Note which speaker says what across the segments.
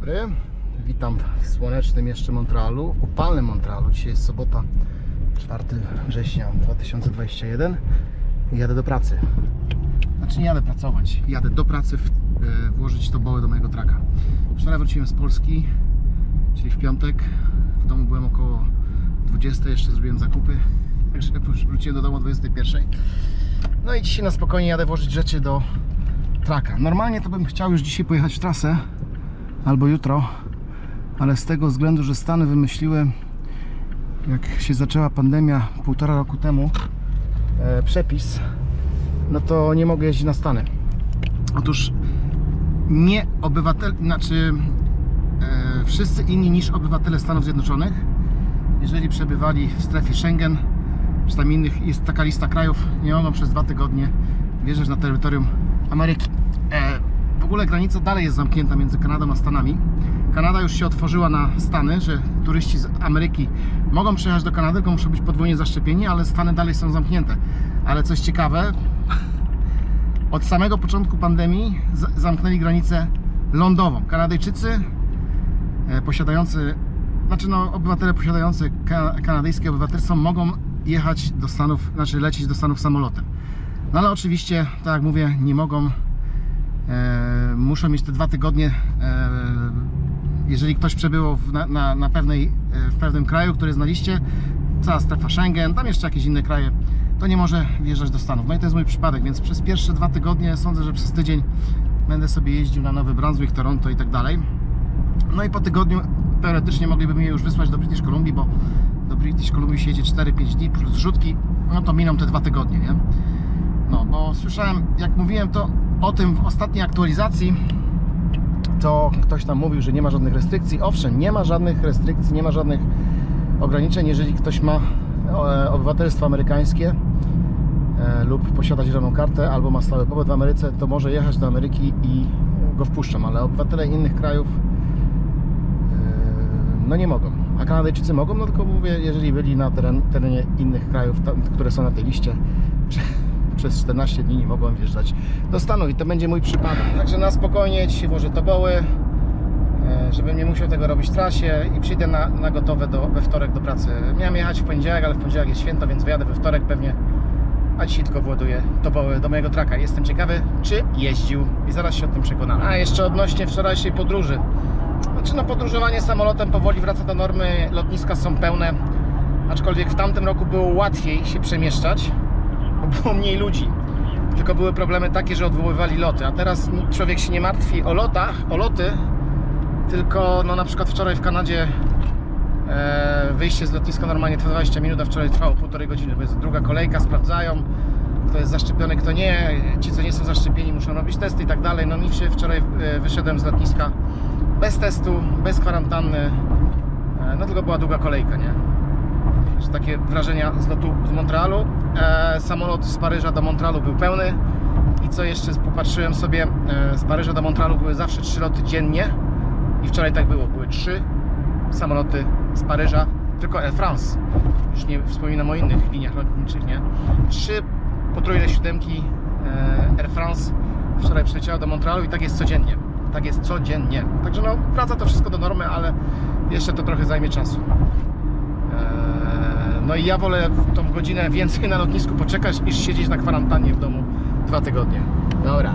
Speaker 1: dobry. Witam w słonecznym jeszcze Montrealu, upalnym Montrealu. Dzisiaj jest sobota, 4 września 2021. I Jadę do pracy. Znaczy nie jadę pracować, jadę do pracy w, e, włożyć toboły do mojego traka. Wczoraj wróciłem z Polski, czyli w piątek. W domu byłem około 20, jeszcze zrobiłem zakupy. Także wróciłem do domu o 21. No i dzisiaj na spokojnie jadę włożyć rzeczy do traka. Normalnie to bym chciał już dzisiaj pojechać w trasę albo jutro, ale z tego względu, że Stany wymyśliły, jak się zaczęła pandemia półtora roku temu, e, przepis, no to nie mogę jeździć na Stany. Otóż nie obywatel, znaczy e, wszyscy inni niż obywatele Stanów Zjednoczonych, jeżeli przebywali w strefie Schengen, czy tam innych, jest taka lista krajów, nie mogą przez dwa tygodnie wjeżdżać na terytorium Ameryki. E, ogóle granica dalej jest zamknięta między Kanadą a Stanami. Kanada już się otworzyła na Stany, że turyści z Ameryki mogą przyjechać do Kanady, tylko muszą być podwójnie zaszczepieni, ale Stany dalej są zamknięte. Ale coś ciekawe, od samego początku pandemii zamknęli granicę lądową. Kanadyjczycy e, posiadający, znaczy no, obywatele posiadający ka kanadyjskie obywatelstwo mogą jechać do Stanów, znaczy lecieć do Stanów samolotem. No ale oczywiście, tak jak mówię, nie mogą, muszą mieć te dwa tygodnie, e, jeżeli ktoś przebywał w, na, na, na pewnej, e, w pewnym kraju, który jest na liście, cała strefa Schengen, tam jeszcze jakieś inne kraje, to nie może wjeżdżać do Stanów. No i to jest mój przypadek, więc przez pierwsze dwa tygodnie sądzę, że przez tydzień będę sobie jeździł na Nowy Brunswick, Toronto i tak dalej. No i po tygodniu teoretycznie mogliby mnie już wysłać do British Columbia, bo do British Columbia się jedzie 4-5 dni plus zrzutki, no to miną te dwa tygodnie, nie? No, bo słyszałem, jak mówiłem to o tym w ostatniej aktualizacji, to ktoś tam mówił, że nie ma żadnych restrykcji. Owszem, nie ma żadnych restrykcji, nie ma żadnych ograniczeń, jeżeli ktoś ma e, obywatelstwo amerykańskie e, lub posiada zieloną kartę albo ma stały pobyt w Ameryce, to może jechać do Ameryki i go wpuszczam, ale obywatele innych krajów e, no nie mogą. A Kanadyjczycy mogą, no tylko mówię, jeżeli byli na teren, terenie innych krajów, które są na tej liście, przez 14 dni nie mogą wjeżdżać do Stanów i to będzie mój przypadek. Także na spokojnie dzisiaj włożę toboły, e, żebym nie musiał tego robić w trasie i przyjdę na, na gotowe do, we wtorek do pracy. Miałem jechać w poniedziałek, ale w poniedziałek jest święto, więc wyjadę we wtorek pewnie, a dzisiaj tylko właduję toboły do mojego traka. Jestem ciekawy, czy jeździł i zaraz się o tym przekonamy. A jeszcze odnośnie wczorajszej podróży. Znaczy no podróżowanie samolotem powoli wraca do normy, lotniska są pełne, aczkolwiek w tamtym roku było łatwiej się przemieszczać, było mniej ludzi. Tylko były problemy takie, że odwoływali loty, a teraz człowiek się nie martwi o lotach, o loty, tylko no na przykład wczoraj w Kanadzie e, wyjście z lotniska normalnie trwa 20 minut, a wczoraj trwało półtorej godziny, bo jest druga kolejka, sprawdzają kto jest zaszczepiony, kto nie, ci co nie są zaszczepieni muszą robić testy i tak dalej. No mi się wczoraj e, wyszedłem z lotniska bez testu, bez kwarantanny, e, no tylko była długa kolejka, nie? Że takie wrażenia z lotu z Montrealu. E, samolot z Paryża do Montrealu był pełny i co jeszcze popatrzyłem sobie, e, z Paryża do Montrealu były zawsze trzy loty dziennie i wczoraj tak było, były trzy samoloty z Paryża, tylko Air France. Już nie wspominam o innych liniach lotniczych, nie? Trzy potrójne siódemki e, Air France wczoraj przyleciało do Montrealu i tak jest codziennie. Tak jest codziennie. Także no, wraca to wszystko do normy, ale jeszcze to trochę zajmie czasu. No i ja wolę tą godzinę więcej na lotnisku poczekać, niż siedzieć na kwarantannie w domu dwa tygodnie. Dobra.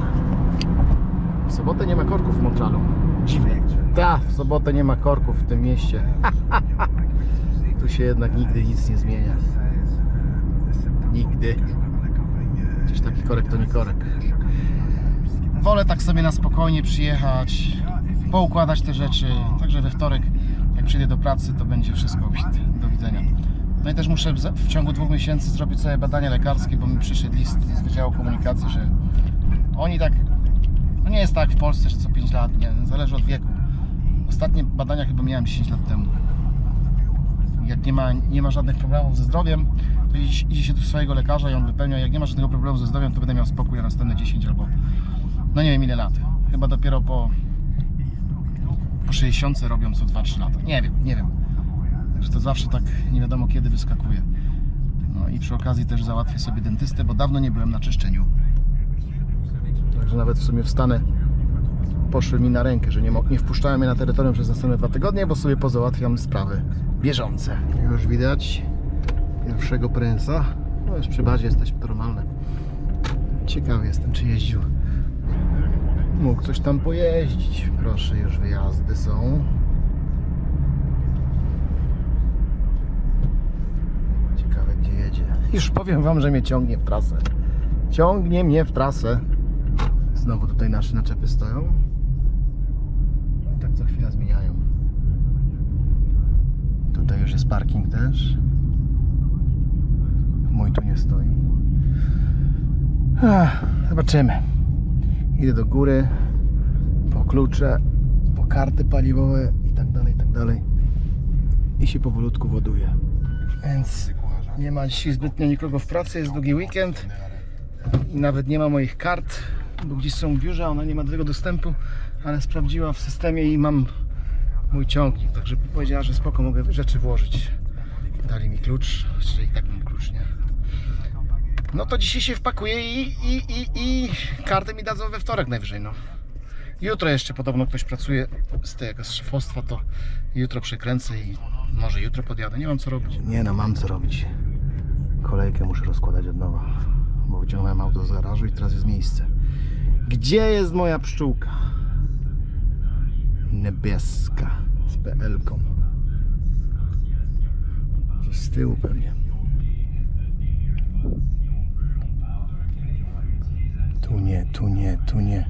Speaker 1: W sobotę nie ma korków w Montrealu. Dziwnie. Tak, w sobotę nie ma korków w tym mieście. tu się jednak nigdy nic nie zmienia. Nigdy. Gdzieś taki korek to nie korek. Wolę tak sobie na spokojnie przyjechać, poukładać te rzeczy. Także we wtorek, jak przyjdę do pracy, to będzie wszystko do widzenia. No i też muszę w- ciągu dwóch miesięcy zrobić sobie badania lekarskie, bo mi przyszedł list z Wydziału Komunikacji, że oni tak. No nie jest tak w Polsce, że co 5 lat, nie, zależy od wieku. Ostatnie badania chyba miałem 10 lat temu. Jak nie ma, nie ma żadnych problemów ze zdrowiem, to idzie, idzie się do swojego lekarza i on wypełnia. Jak nie ma żadnego problemu ze zdrowiem, to będę miał spokój na następne 10 albo no nie wiem ile lat. Chyba dopiero po, po 60 robią co 2-3 lata. Nie wiem, nie wiem. Także to zawsze tak nie wiadomo kiedy wyskakuje. No i przy okazji też załatwię sobie dentystę, bo dawno nie byłem na czyszczeniu. Także nawet w sumie wstanę poszły mi na rękę, że nie, nie wpuszczałem je na terytorium przez następne dwa tygodnie, bo sobie pozałatwiam sprawy bieżące. Już widać pierwszego pręsa. No już przy bazie jesteśmy, normalne. Ciekawy jestem, czy jeździł. Mógł coś tam pojeździć. Proszę, już wyjazdy są. Ciekawe, gdzie Już powiem Wam, że mnie ciągnie w trasę. Ciągnie mnie w trasę. Znowu tutaj nasze naczepy stoją. I tak co chwila zmieniają. Tutaj już jest parking też. Mój tu nie stoi. Zobaczymy. Idę do góry po klucze, po karty paliwowe i tak dalej, i tak dalej. I się powolutku ładuję. Więc nie ma dzisiaj zbytnio nikogo w pracy, jest długi weekend. I nawet nie ma moich kart, bo gdzieś są w biurze, ona nie ma do tego dostępu, ale sprawdziła w systemie i mam mój ciągnik, także powiedziała, że spoko, mogę rzeczy włożyć. Dali mi klucz, czyli i tak mam klucz, nie? No to dzisiaj się wpakuję i, i, i, i kartę mi dadzą we wtorek najwyżej, no. Jutro jeszcze podobno ktoś pracuje z tego, z szefostwa, to jutro przekręcę i może jutro podjadę, nie mam co robić. Nie no, mam co robić. Kolejkę muszę rozkładać od nowa, bo wyciągnąłem auto z garażu i teraz jest miejsce. Gdzie jest moja pszczółka? Niebieska z PL-ką. Z tyłu pewnie. Tu nie, tu nie, tu nie.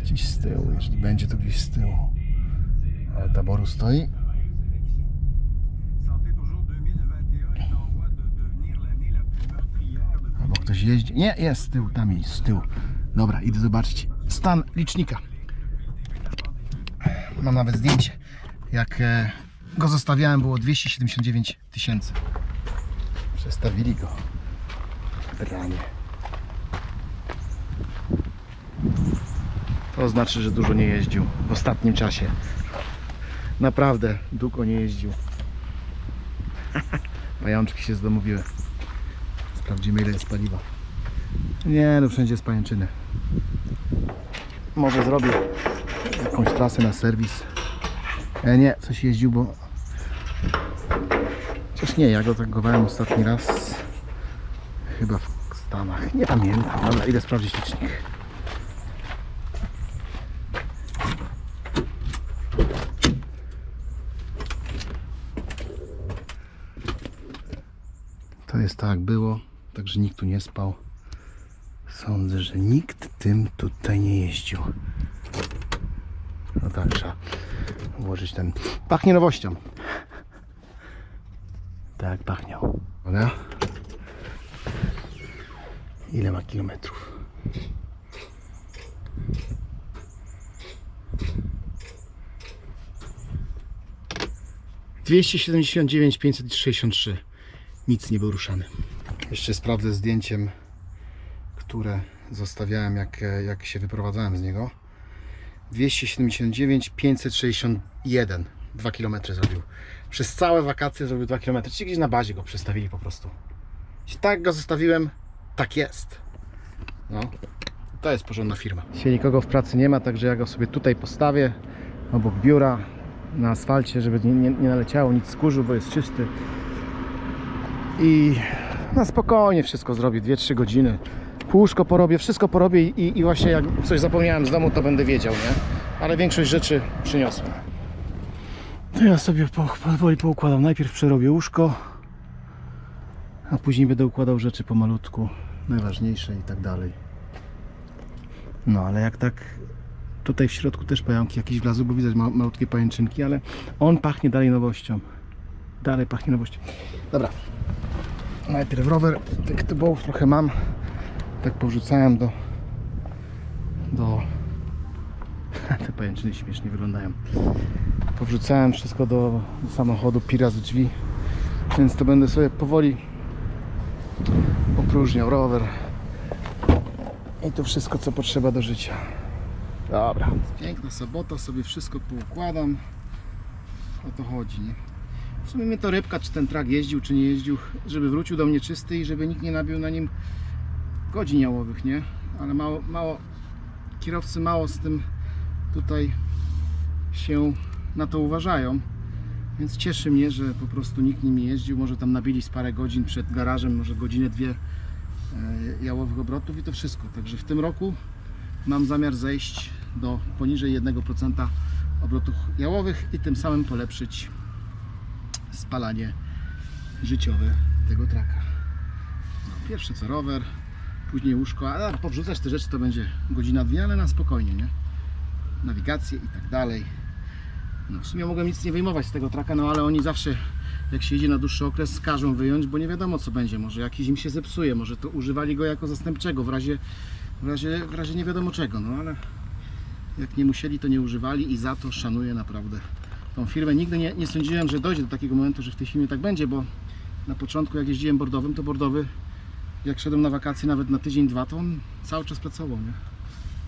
Speaker 1: Gdzieś z tyłu, jeśli będzie to gdzieś z tyłu. Ale taboru stoi. Ktoś jeździ. Nie, jest z tyłu, tam jest z tyłu. Dobra, idę zobaczyć stan licznika. Mam nawet zdjęcie. Jak e, go zostawiałem, było 279 tysięcy. Przestawili go. Branie. To znaczy, że dużo nie jeździł w ostatnim czasie. Naprawdę długo nie jeździł. Pajączki się zdomowiły. Sprawdzimy ile jest paliwa. Nie, no wszędzie jest pajęczyny. Może zrobię jakąś trasę na serwis. E, nie, coś jeździł, bo... Chociaż nie, ja go tankowałem ostatni raz chyba w Stanach. Nie pamiętam. Dobra, idę sprawdzić licznik. To jest tak było, także nikt tu nie spał. Sądzę, że nikt tym tutaj nie jeździł. No tak, trzeba włożyć ten... Pachnie nowością. Tak, pachniał. Dobra. Ile ma kilometrów? Dwieście siedemdziesiąt dziewięć pięćset sześćdziesiąt trzy. Nic nie był ruszany. Jeszcze sprawdzę zdjęciem, które zostawiałem jak, jak się wyprowadzałem z niego. 279 561 2 km zrobił. Przez całe wakacje zrobił 2 km. Czyli gdzieś na bazie go przestawili po prostu. Jeśli tak go zostawiłem, tak jest. No, to jest porządna firma. Dzisiaj nikogo w pracy nie ma, także ja go sobie tutaj postawię obok biura na asfalcie, żeby nie, nie, nie naleciało nic z kurzu, bo jest czysty i na spokojnie wszystko zrobię, 2-3 godziny. Łóżko porobię, wszystko porobię i, i właśnie jak coś zapomniałem z domu, to będę wiedział, nie? Ale większość rzeczy przyniosłem. To ja sobie po, powoli poukładam. Najpierw przerobię łóżko, a później będę układał rzeczy pomalutku, najważniejsze i tak dalej. No ale jak tak tutaj w środku też pająki jakieś wlazły, bo widać ma, malutkie pajęczynki, ale on pachnie dalej nowością. Dalej pachnie nowością. Dobra, Najpierw rower, tych tybołów trochę mam. Tak powrzucałem do. do. Te pajęczyny śmiesznie wyglądają. Powrzucałem wszystko do, do samochodu, pira z drzwi. Więc to będę sobie powoli opróżniał rower. I to wszystko co potrzeba do życia. Dobra. Piękna sobota, sobie wszystko poukładam. O to chodzi, nie? W sumie mnie to rybka, czy ten trak jeździł, czy nie jeździł, żeby wrócił do mnie czysty i żeby nikt nie nabił na nim godzin jałowych, nie? Ale mało, mało kierowcy mało z tym tutaj się na to uważają. Więc cieszy mnie, że po prostu nikt nim nie jeździł. Może tam nabili z parę godzin przed garażem, może godzinę, dwie e, jałowych obrotów i to wszystko. Także w tym roku mam zamiar zejść do poniżej 1% obrotów jałowych i tym samym polepszyć spalanie życiowe tego traka. No, pierwsze co rower, później łóżko, a powrzucać te rzeczy to będzie godzina, dwie, ale na spokojnie, nie? Nawigację i tak dalej. No w sumie mogłem nic nie wyjmować z tego traka, no ale oni zawsze jak się jedzie na dłuższy okres każą wyjąć, bo nie wiadomo co będzie, może jakiś im się zepsuje, może to używali go jako zastępczego w razie, w razie, w razie nie wiadomo czego, no ale jak nie musieli to nie używali i za to szanuję naprawdę tą firmę. Nigdy nie, nie sądziłem, że dojdzie do takiego momentu, że w tej firmie tak będzie, bo na początku jak jeździłem bordowym, to bordowy jak szedłem na wakacje nawet na tydzień, dwa, to on cały czas pracował, nie?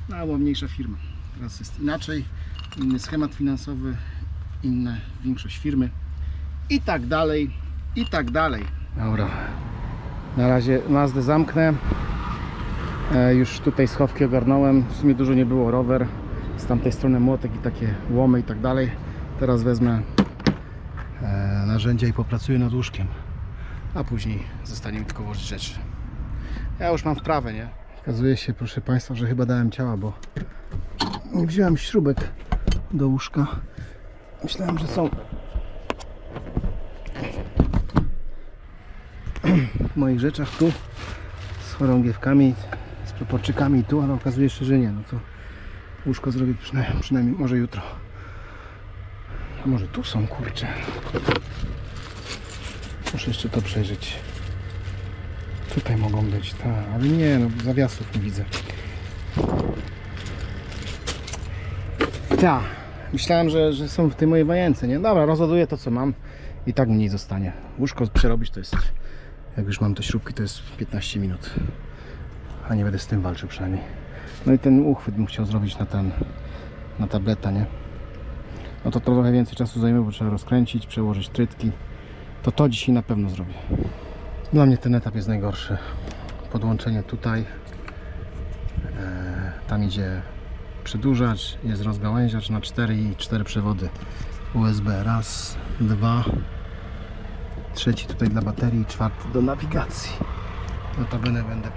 Speaker 1: No, była mniejsza firma. Teraz jest inaczej, inny schemat finansowy, inna większość firmy i tak dalej, i tak dalej. Dobra, na razie Mazdę zamknę. E, już tutaj schowki ogarnąłem, w sumie dużo nie było, rower, z tamtej strony młotek i takie łomy i tak dalej. Teraz wezmę e, narzędzia i popracuję nad łóżkiem, a później zostanie mi tylko włożyć rzeczy. Ja już mam wprawę, nie? Okazuje się, proszę Państwa, że chyba dałem ciała, bo nie wziąłem śrubek do łóżka. Myślałem, że są w moich rzeczach tu z chorągiewkami, z proporczykami tu, ale okazuje się, że nie. No to łóżko zrobię przynajmniej, przynajmniej może jutro. A może tu są, kurcze. Muszę jeszcze to przejrzeć. Tutaj mogą być, tak, ale nie, no zawiasów nie widzę. Tak, myślałem, że, że są w tej mojej wajęce, nie? Dobra, rozładuję to co mam i tak mniej zostanie. Łóżko przerobić to jest, jak już mam te śrubki, to jest 15 minut. A nie będę z tym walczył przynajmniej. No i ten uchwyt bym chciał zrobić na ten, na tableta, nie? No to trochę więcej czasu zajmie, bo trzeba rozkręcić, przełożyć trytki. To to dzisiaj na pewno zrobię. Dla mnie ten etap jest najgorszy. Podłączenie tutaj. E, tam idzie przedłużacz, jest rozgałęziacz na 4 i 4 przewody USB. Raz, dwa, trzeci tutaj dla baterii, czwarty do nawigacji. Notabene będę.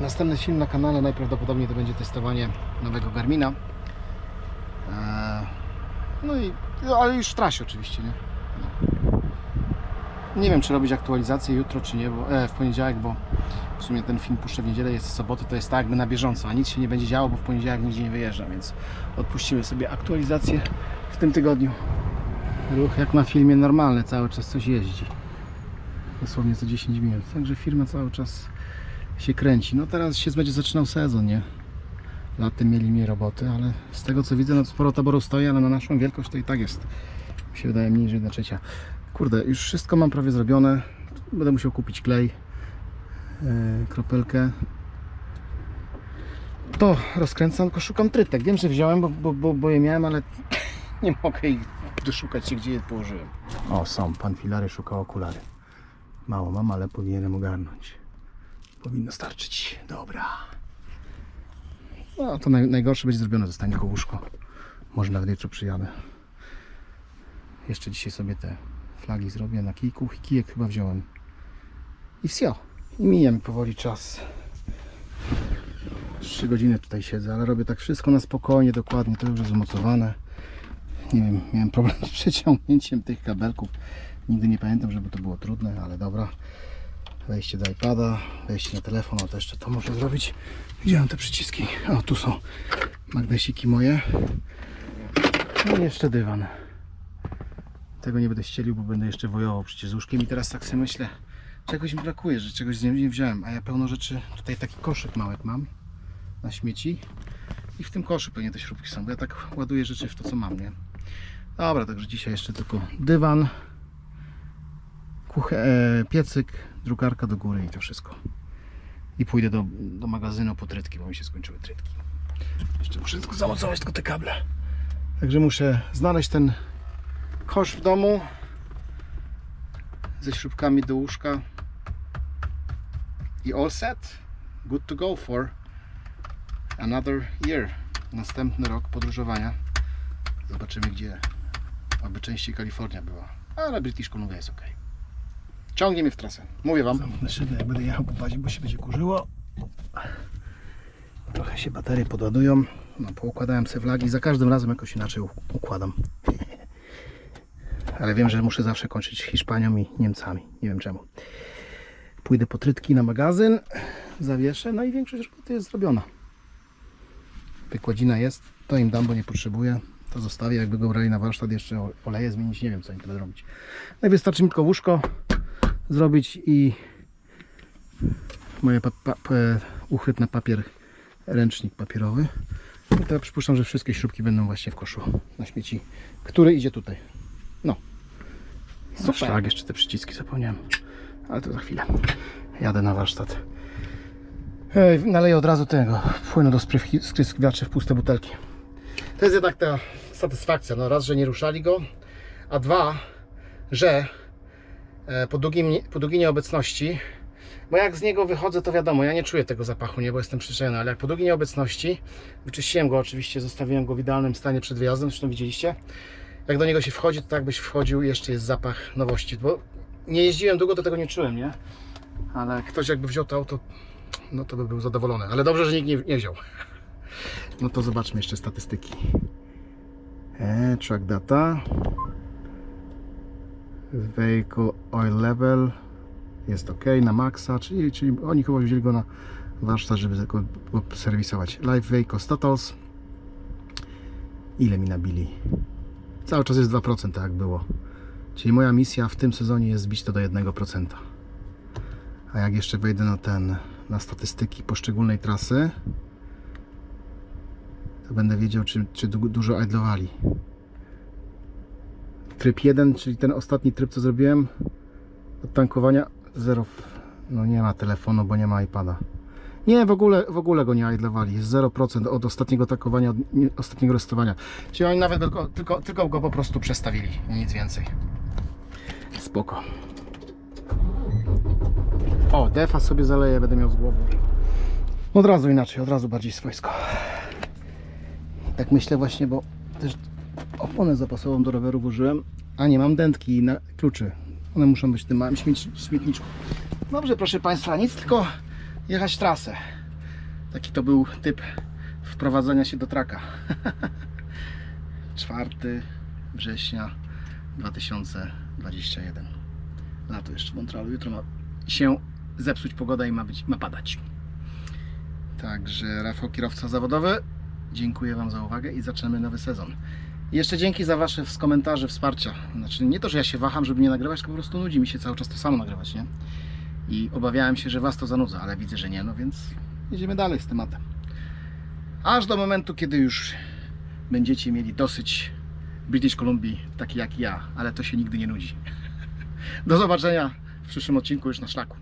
Speaker 1: Następny film na kanale najprawdopodobniej to będzie testowanie nowego Garmina. No i, no, ale już w trasie oczywiście, nie? Nie wiem, czy robić aktualizację jutro, czy nie, bo, e, w poniedziałek, bo w sumie ten film puszczę w niedzielę, jest w sobotę, to jest tak jakby na bieżąco, a nic się nie będzie działo, bo w poniedziałek nigdzie nie wyjeżdżam, więc odpuścimy sobie aktualizację w tym tygodniu. Ruch jak na filmie normalny, cały czas coś jeździ. Dosłownie co 10 minut, także firma cały czas się kręci. No teraz się będzie zaczynał sezon, nie? Latem mieli mniej roboty, ale z tego co widzę, no sporo taboru stoi, ale na naszą wielkość to i tak jest. Mi się wydaje mniej niż jedna trzecia. Kurde, już wszystko mam prawie zrobione. Będę musiał kupić klej, yy, kropelkę. To rozkręcam, tylko szukam trytek. Wiem, że wziąłem, bo, bo, bo, bo je miałem, ale nie mogę ich doszukać się, gdzie je położyłem. O, są. Pan Filary szuka okulary. Mało mam, ale powinienem ogarnąć. Powinno starczyć. Dobra. No, to naj, najgorsze będzie zrobione, zostanie łóżko. Może nawet jutro przyjadę. Jeszcze dzisiaj sobie te flagi zrobię na kijku kijek chyba wziąłem. I wsio. I mija mi powoli czas. 3 godziny tutaj siedzę, ale robię tak wszystko na spokojnie, dokładnie. To już jest umocowane. Nie wiem, miałem problem z przeciągnięciem tych kabelków. Nigdy nie pamiętam, żeby to było trudne, ale dobra. Wejście do iPada, wejście na telefon, o to jeszcze to muszę zrobić. Gdzie mam te przyciski? O, tu są magnesiki moje. No i jeszcze dywan. Tego nie będę ścielił, bo będę jeszcze wojował przecież z łóżkiem i teraz tak sobie myślę, czegoś mi brakuje, że czegoś z nim nie wziąłem, a ja pełno rzeczy, tutaj taki koszyk małek mam na śmieci i w tym koszu pewnie te śrubki są, bo ja tak ładuję rzeczy w to co mam, nie? Dobra, także dzisiaj jeszcze tylko dywan, kuche, e, piecyk, drukarka do góry i to wszystko. I pójdę do, do magazynu po trytki, bo mi się skończyły trytki. Jeszcze muszę tylko zamocować tylko te kable. Także muszę znaleźć ten kosz w domu ze śrubkami do łóżka i all set. good to go for another year. Następny rok podróżowania. Zobaczymy gdzie. Aby częściej Kalifornia była. Ale British Columbia jest ok. Ciągnie mnie w trasę. Mówię wam. Zamknę szybę, jak będę jechał po bazie, bo się będzie kurzyło. Trochę się baterie podładują. No, poukładałem sobie flagi. Za każdym razem jakoś inaczej układam. Ale wiem, że muszę zawsze kończyć Hiszpanią i Niemcami. Nie wiem czemu. Pójdę po trytki na magazyn, zawieszę, no i większość roboty jest zrobiona. Wykładzina jest, to im dam, bo nie potrzebuję. To zostawię, jakby go brali na warsztat, jeszcze oleje zmienić, nie wiem co im będą robić. No i wystarczy mi tylko łóżko zrobić i moje uchwyt na papier, ręcznik papierowy. I teraz przypuszczam, że wszystkie śrubki będą właśnie w koszu na śmieci, który idzie tutaj. No. Super. Szlag, jeszcze te przyciski zapomniałem. Ale to za chwilę. Jadę na warsztat. Ej, naleję od razu tego płynu do spryskiwaczy w puste butelki. To jest jednak ta satysfakcja. No raz, że nie ruszali go, a dwa, że po, długim, po długiej nieobecności, bo jak z niego wychodzę, to wiadomo, ja nie czuję tego zapachu, nie, bo jestem przyzwyczajony, ale jak po długiej nieobecności, wyczyściłem go oczywiście, zostawiłem go w idealnym stanie przed wyjazdem, zresztą widzieliście, jak do niego się wchodzi, to tak byś wchodził i jeszcze jest zapach nowości, bo nie jeździłem długo, to tego nie czułem, nie? Ale ktoś jakby wziął to auto, no to by był zadowolony. Ale dobrze, że nikt nie, nie wziął. No to zobaczmy jeszcze statystyki. E, track data. Vehicle oil level jest ok na maksa, czyli, czyli oni chyba wzięli go na warsztat, żeby go go serwisować. Live vehicle status. Ile mi nabili? Cały czas jest 2%, tak jak było. Czyli moja misja w tym sezonie jest zbić to do 1%. A jak jeszcze wejdę na ten, na statystyki poszczególnej trasy, to będę wiedział, czy, czy du- dużo idlowali. Tryb 1, czyli ten ostatni tryb, co zrobiłem od tankowania, zero. w- No nie ma telefonu, bo nie ma iPada. Nie, w ogóle, w ogóle go nie idlowali. Jest 0% od ostatniego tankowania, od nie- ostatniego restowania. Czyli oni nawet tylko, tylko, tylko go po prostu przestawili, nic więcej. Spoko. O, defa sobie zaleję, będę miał z głowy. Od razu inaczej, od razu bardziej swojsko. Tak myślę właśnie, bo też oponę zapasową do roweru włożyłem, a nie mam dętki na kluczy. One muszą być w tym małym śmietniczku. Dobrze, proszę Państwa, nic tylko jechać trasę. Taki to był typ wprowadzania się do traka. 4 września 2021. Lato jeszcze w Montrealu. Jutro ma się zepsuć pogoda i ma, być, ma padać. Także Rafał, kierowca zawodowy, dziękuję Wam za uwagę i zaczynamy nowy sezon. Jeszcze dzięki za Wasze komentarze, wsparcia. Znaczy nie to, że ja się waham, żeby nie nagrywać, tylko po prostu nudzi mi się cały czas to samo nagrywać, nie? I obawiałem się, że Was to zanudza, ale widzę, że nie, no więc jedziemy dalej z tematem. Aż do momentu, kiedy już będziecie mieli dosyć British Columbii, taki jak ja, ale to się nigdy nie nudzi. Do zobaczenia w przyszłym odcinku już na szlaku.